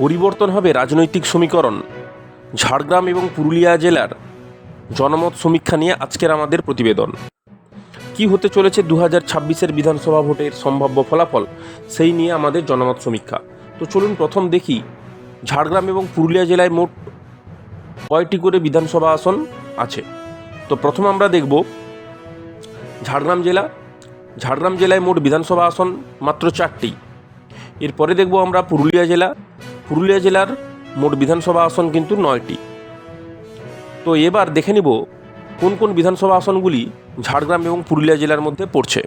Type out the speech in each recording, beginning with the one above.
পরিবর্তন হবে রাজনৈতিক সমীকরণ। ঝাড়গ্রাম এবং পুরুলিয়া জেলার জনমত সমীক্ষা নিয়ে আজকের আমাদের প্রতিবেদন। কি হতে চলেছে দু হাজার ছাব্বিশের বিধানসভা ভোটের সম্ভাব্য ফলাফল, সেই নিয়ে আমাদের জনমত সমীক্ষা। তো চলুন প্রথম দেখি, ঝাড়গ্রাম এবং পুরুলিয়া জেলায় মোট কয়টি করে বিধানসভা আসন আছে? তো প্রথম আমরা দেখব, ঝাড়গ্রাম জেলা। ঝাড়গ্রাম জেলায় মোট বিধানসভা আসন মাত্র চারটি। এরপরে দেখব আমরা পুরুলিয়া জেলা পুরুলিয়া জেলার মোট বিধানসভা আসন কিন্তু নয়টি। তো এবার দেখে নিব কোন কোন বিধানসভা আসনগুলি ঝাড়গ্রাম এবং পুরুলিয়া জেলার মধ্যে পড়ছে।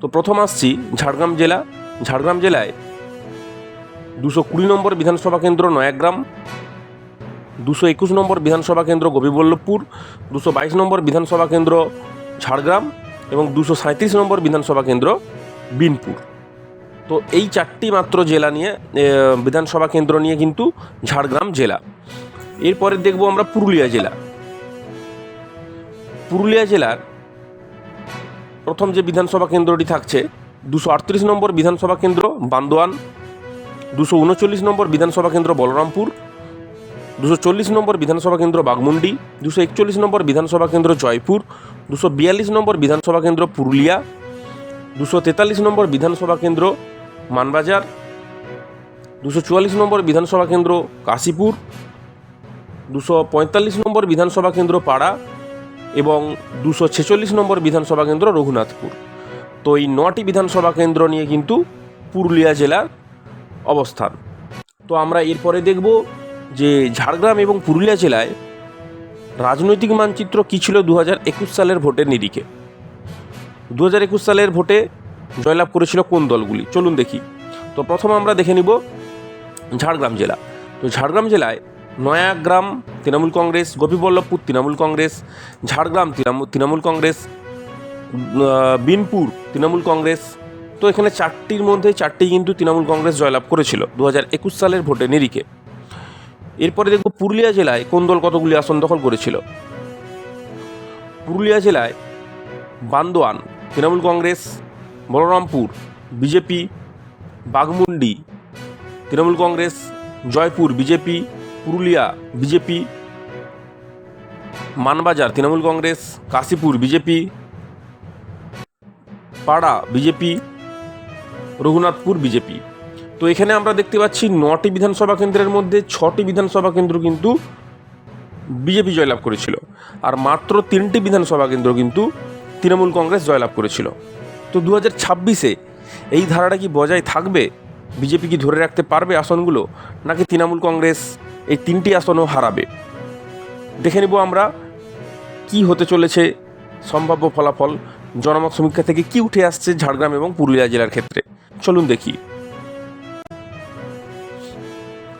তো প্রথম আসছি ঝাড়গ্রাম জেলা। ঝাড়গ্রাম জেলায় দুশো কুড়ি নম্বর বিধানসভা কেন্দ্র নয়াগ্রাম, দুশো একুশ নম্বর বিধানসভা কেন্দ্র গোপীবল্লভপুর দুশো বাইশ নম্বর বিধানসভা কেন্দ্র ঝাড়গ্রাম এবং দুশো সাঁত্রিশ নম্বর বিধানসভা কেন্দ্র বিনপুর। তো এই চারটি মাত্র জেলা নিয়ে বিধানসভা কেন্দ্র নিয়ে কিন্তু ঝাড়গ্রাম জেলা। এরপরে দেখব আমরা পুরুলিয়া জেলা। পুরুলিয়া জেলার প্রথম যে বিধানসভা কেন্দ্রটি থাকছে, দুশো আটত্রিশ নম্বর বিধানসভা কেন্দ্র বান্দোয়ান, দুশো উনচল্লিশ নম্বর বিধানসভা কেন্দ্র বলরামপুর, দুশো চল্লিশ নম্বর বিধানসভা কেন্দ্র বাগমুন্ডি দুশো একচল্লিশ নম্বর বিধানসভা কেন্দ্র জয়পুর, দুশো বিয়াল্লিশ নম্বর বিধানসভা কেন্দ্র পুরুলিয়া, দুশো তেতাল্লিশ নম্বর বিধানসভা কেন্দ্র মানবাজার, দুশো চুয়াল্লিশ নম্বর বিধানসভা কেন্দ্র কাশীপুর, দুশো পঁয়তাল্লিশ নম্বর বিধানসভা কেন্দ্র পাড়া এবং দুশো ছেচল্লিশ নম্বর বিধানসভা কেন্দ্র রঘুনাথপুর। তো এই নটি বিধানসভা কেন্দ্র নিয়ে কিন্তু পুরুলিয়া জেলার অবস্থান। তো আমরা এরপরে দেখব যে ঝাড়গ্রাম এবং পুরুলিয়া জেলায় রাজনৈতিক মানচিত্র কী ছিল দু হাজার একুশ সালের ভোটের নিরিখে। দু হাজার একুশ সালের ভোটে জয়লাভ করেছিল কোন দলগুলি? চলুন দেখি। তো প্রথম আমরা দেখে নিব ঝাড়গ্রাম জেলা। তো ঝাড়গ্রাম জেলায় নয়াগ্রাম, তৃণমূল কংগ্রেস, গোপীবল্লভপুর তৃণমূল কংগ্রেস, ঝাড়গ্রাম তৃণমূল কংগ্রেস বিনপুর তৃণমূল কংগ্রেস। তো এখানে চারটির মধ্যে চারটি কিন্তু তৃণমূল কংগ্রেস জয়লাভ করেছিল দু হাজার একুশ সালের ভোটে নিরিখে। এরপরে দেখব পুরুলিয়া জেলায় কোন দল কতগুলি আসন দখল করেছিল? পুরুলিয়া জেলায় Bandwan, Trinamool Congress Balarampur, BJP, Baghmundi, Trinamool Congress, Joypur, BJP, Purulia, BJP, Manbazar, Trinamool Congress, Kashipur, BJP, Para, BJP, Raghunathpur, BJP. তো এখানে আমরা দেখতে পাচ্ছি নটি বিধানসভা কেন্দ্রের মধ্যে ছটি বিধানসভা কেন্দ্র কিন্তু বিজেপি জয়লাভ করেছিল। আর মাত্র তিনটি বিধানসভা কেন্দ্র কিন্তু তৃণমূল কংগ্রেস জয়লাভ করেছিল। তো দু হাজার ছাব্বিশে এই ধারাটা কি বজায় থাকবে? বিজেপি কি ধরে রাখতে পারবে আসনগুলো? নাকি তৃণমূল কংগ্রেস এই তিনটি আসনও হারাবে? দেখে নেব আমরা কি হতে চলেছে সম্ভাব্য ফলাফল জনমত সমীক্ষা থেকে কি উঠে আসছে ঝাড়গ্রাম এবং পুরুলিয়া জেলার ক্ষেত্রে। চলুন দেখি।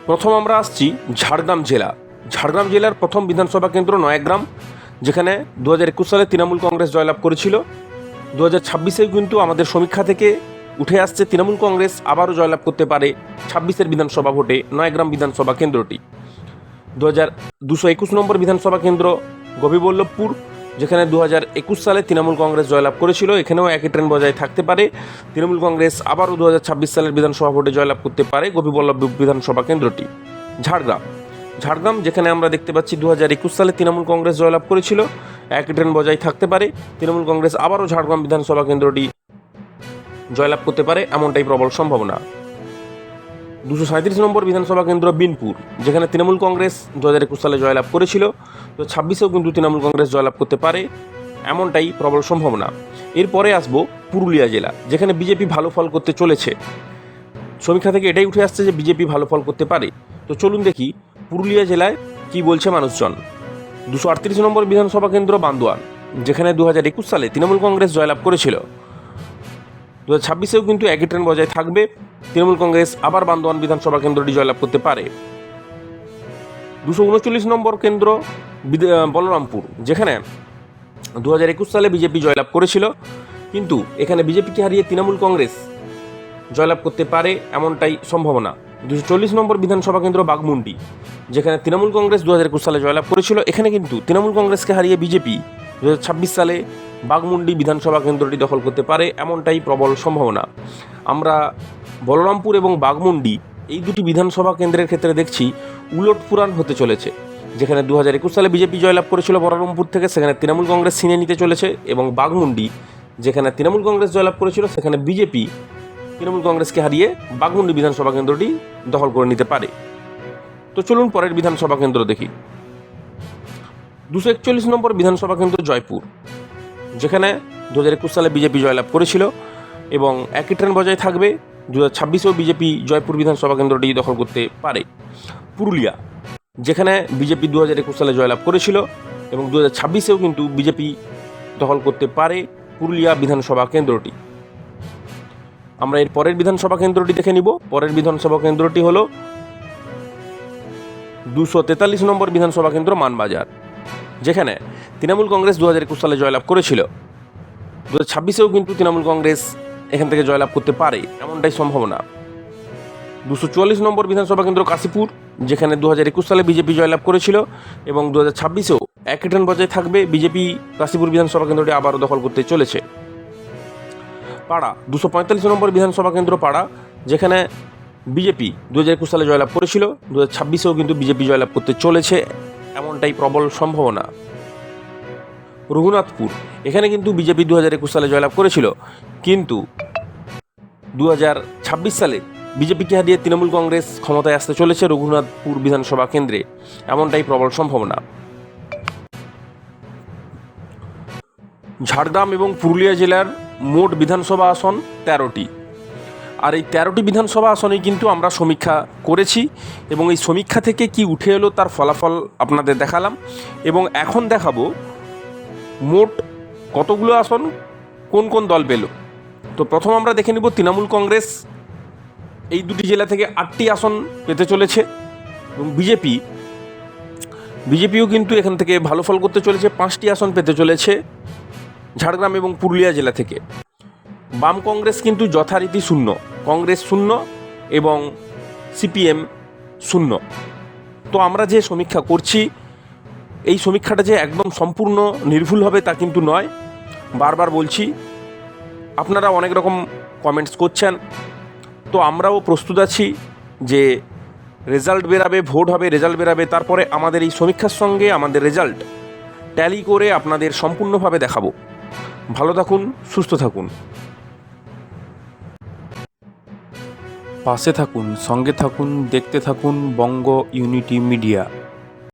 প্রথম আমরা আসছি ঝাড়গ্রাম জেলা। ঝাড়গ্রাম জেলার প্রথম বিধানসভা কেন্দ্র নয়াগ্রাম, যেখানে দু হাজার একুশ সালে তৃণমূল কংগ্রেস জয়লাভ করেছিল। দু হাজার ছাব্বিশেও কিন্তু আমাদের সমীক্ষা থেকে উঠে আসছে তৃণমূল কংগ্রেস আবারও জয়লাভ করতে পারে ছাব্বিশের বিধানসভা ভোটে নয়াগ্রাম বিধানসভা কেন্দ্রটি। দু হাজার দুশো একুশ নম্বর বিধানসভা কেন্দ্র গোপীবল্লভপুর যেখানে দু হাজার একুশ সালে তৃণমূল কংগ্রেস জয়লাভ করেছিল, এখানেও একই ট্রেন বজায় থাকতে পারে। তৃণমূল কংগ্রেস আবারও দু হাজার ছাব্বিশ সালের বিধানসভা ভোটে জয়লাভ করতে পারে গোপীবল্লভ বিধানসভা কেন্দ্রটি। ঝাড়গ্রাম ঝাড়গ্রাম, যেখানে আমরা দেখতে পাচ্ছি দু হাজার একুশ সালে তৃণমূল কংগ্রেস জয়লাভ করেছিল। এক ট্রেন বজায় থাকতে পারে। তৃণমূল কংগ্রেস আবারও ঝাড়গ্রাম বিধানসভা কেন্দ্রটি জয়লাভ করতে পারে, এমনটাই প্রবল সম্ভাবনা। দুশো সাঁত্রিশ নম্বর বিধানসভা কেন্দ্র বিনপুর, যেখানে তৃণমূল কংগ্রেস দু হাজার একুশ সালে জয়লাভ করেছিল। তো ছাব্বিশেও কিন্তু তৃণমূল কংগ্রেস জয়লাভ করতে পারে, এমনটাই প্রবল সম্ভাবনা। এরপরে আসব পুরুলিয়া জেলা, যেখানে বিজেপি ভালো ফল করতে চলেছে। সমীক্ষা থেকে এটাই উঠে আসছে যে বিজেপি ভালো ফল করতে পারে। তো চলুন দেখি পুরুলিয়া জেলায় কি বলছে মানুষজন? দুশো আটত্রিশ নম্বর বিধানসভা কেন্দ্র বান্দোয়ান, যেখানে দু হাজার একুশ সালে তৃণমূল কংগ্রেস জয়লাভ করেছিল। দু হাজার ছাব্বিশেও কিন্তু একই ট্রেন বজায় থাকবে, তৃণমূল কংগ্রেস আবার বান্দোয়ান বিধানসভা কেন্দ্রটি জয়লাভ করতে পারে। দুশো উনচল্লিশ নম্বর কেন্দ্র বলরামপুর, যেখানে দু হাজার একুশ সালে বিজেপি জয়লাভ করেছিল, কিন্তু এখানে বিজেপিকে হারিয়ে তৃণমূল কংগ্রেস জয়লাভ করতে পারে এমনটাই সম্ভাবনা। দুশো চল্লিশ নম্বর বিধানসভা কেন্দ্র বাগমুন্ডি যেখানে তৃণমূল কংগ্রেস দু হাজার একুশ সালে জয়লাভ করেছিল। এখানে কিন্তু তৃণমূল কংগ্রেসকে হারিয়ে বিজেপি দু ছাব্বিশ সালে বাগমুন্ডি বিধানসভা কেন্দ্রটি দখল করতে পারে এমনটাই প্রবল সম্ভাবনা। আমরা বলরামপুর এবং বাগমুন্ডি এই দুটি বিধানসভা কেন্দ্রের ক্ষেত্রে দেখছি উলট পুরাণ হতে চলেছে। যেখানে দু হাজার একুশ সালে বিজেপি জয়লাভ করেছিল বলরামপুর থেকে, সেখানে তৃণমূল কংগ্রেস ছিনিয়ে নিতে চলেছে এবং বাঘমুন্ডি, যেখানে তৃণমূল কংগ্রেস জয়লাভ করেছিল, সেখানে বিজেপি তৃণমূল কংগ্রেসকে হারিয়ে বাঘমুন্ডি বিধানসভা কেন্দ্রটি দখল করে নিতে পারে। তো চলুন পরের বিধানসভা কেন্দ্র দেখি। দুশো একচল্লিশ নম্বর বিধানসভা কেন্দ্র জয়পুর, যেখানে দু হাজার একুশ সালে বিজেপি জয়লাভ করেছিল এবং একই ট্রেন বজায় থাকবে দু হাজার ছাব্বিশেও বিজেপি জয়পুর বিধানসভা কেন্দ্রটি দখল করতে পারে। পুরুলিয়া, যেখানে বিজেপি দু হাজার একুশ সালে জয়লাভ করেছিল এবং দু হাজার ছাব্বিশেও কিন্তু বিজেপি দখল করতে পারে পুরুলিয়া বিধানসভা কেন্দ্রটি। আমরা এর পরের বিধানসভা কেন্দ্রটি দেখে নিব। পরের বিধানসভা কেন্দ্রটি হলো দুশো তেতাল্লিশ নম্বর বিধানসভা কেন্দ্র মানবাজার, যেখানে তৃণমূল কংগ্রেস দু হাজার একুশ সালে জয়লাভ করেছিল। দু হাজার ছাব্বিশেও কিন্তু তৃণমূল কংগ্রেস এখান থেকে জয়লাভ করতে পারে, এমনটাই সম্ভাবনা। দুশো চুয়াল্লিশ নম্বর বিধানসভা কেন্দ্র কাশীপুর, যেখানে দু হাজার একুশ সালে বিজেপি জয়লাভ করেছিল এবং দু হাজার ছাব্বিশেও একই ট্রেন বজায় থাকবে। বিজেপি কাশীপুর বিধানসভা কেন্দ্রটি আবারও দখল করতে চলেছে। পাড়া, দুশো পঁয়তাল্লিশ নম্বর বিধানসভা কেন্দ্র পাড়া, যেখানে বিজেপি দু হাজার একুশ সালে জয়লাভ করেছিল দু হাজার ছাব্বিশেও কিন্তু বিজেপি জয়লাভ করতে চলেছে, এমনটাই প্রবল সম্ভাবনা। রঘুনাথপুর, এখানে কিন্তু বিজেপি দু হাজার একুশ সালে জয়লাভ করেছিল, কিন্তু দু হাজার ছাব্বিশ সালে বিজেপিকে হারিয়ে তৃণমূল কংগ্রেস ক্ষমতায় আসতে চলেছে রঘুনাথপুর বিধানসভা কেন্দ্রে, এমনটাই প্রবল সম্ভাবনা। ঝাড়গ্রাম এবং পুরুলিয়া জেলার মোট বিধানসভা আসন তেরোটি। আর এই তেরোটি বিধানসভা আসনেই কিন্তু আমরা সমীক্ষা করেছি এবং এই সমীক্ষা থেকে কি উঠে এলো তার ফলাফল আপনাদের দেখালাম এবং এখন দেখাবো মোট কতগুলো আসন কোন কোন দল পেল। তো প্রথম আমরা দেখে নিব তৃণমূল কংগ্রেস, এই দুটি জেলা থেকে আটটি আসন পেতে চলেছে এবং বিজেপি, বিজেপিও কিন্তু এখান থেকে ভালো ফল করতে চলেছে, পাঁচটি আসন পেতে চলেছে। ঝাড়গ্রাম এবং পুরুলিয়া জেলা থেকে। বাম কংগ্রেস কিন্তু যথারীতি শূন্য। কংগ্রেস শূন্য এবং সিপিএম শূন্য। তো আমরা যে সমীক্ষা করছি, এই সমীক্ষাটা যে একদম সম্পূর্ণ নির্ভুল হবে তা কিন্তু নয়। বারবার বলছি, আপনারা অনেক রকম কমেন্টস করছেন। তো আমরাও প্রস্তুত আছি যে রেজাল্ট বেরাবে, ভোট হবে রেজাল্ট বেরাবে, তারপরে আমাদের এই সমীক্ষার সঙ্গে আমাদের রেজাল্ট ট্যালি করে আপনাদের সম্পূর্ণভাবে দেখাবো। ভালো থাকুন সুস্থ থাকুন। পাশে থাকুন সঙ্গে থাকুন দেখতে থাকুন বঙ্গ ইউনিটি মিডিয়া।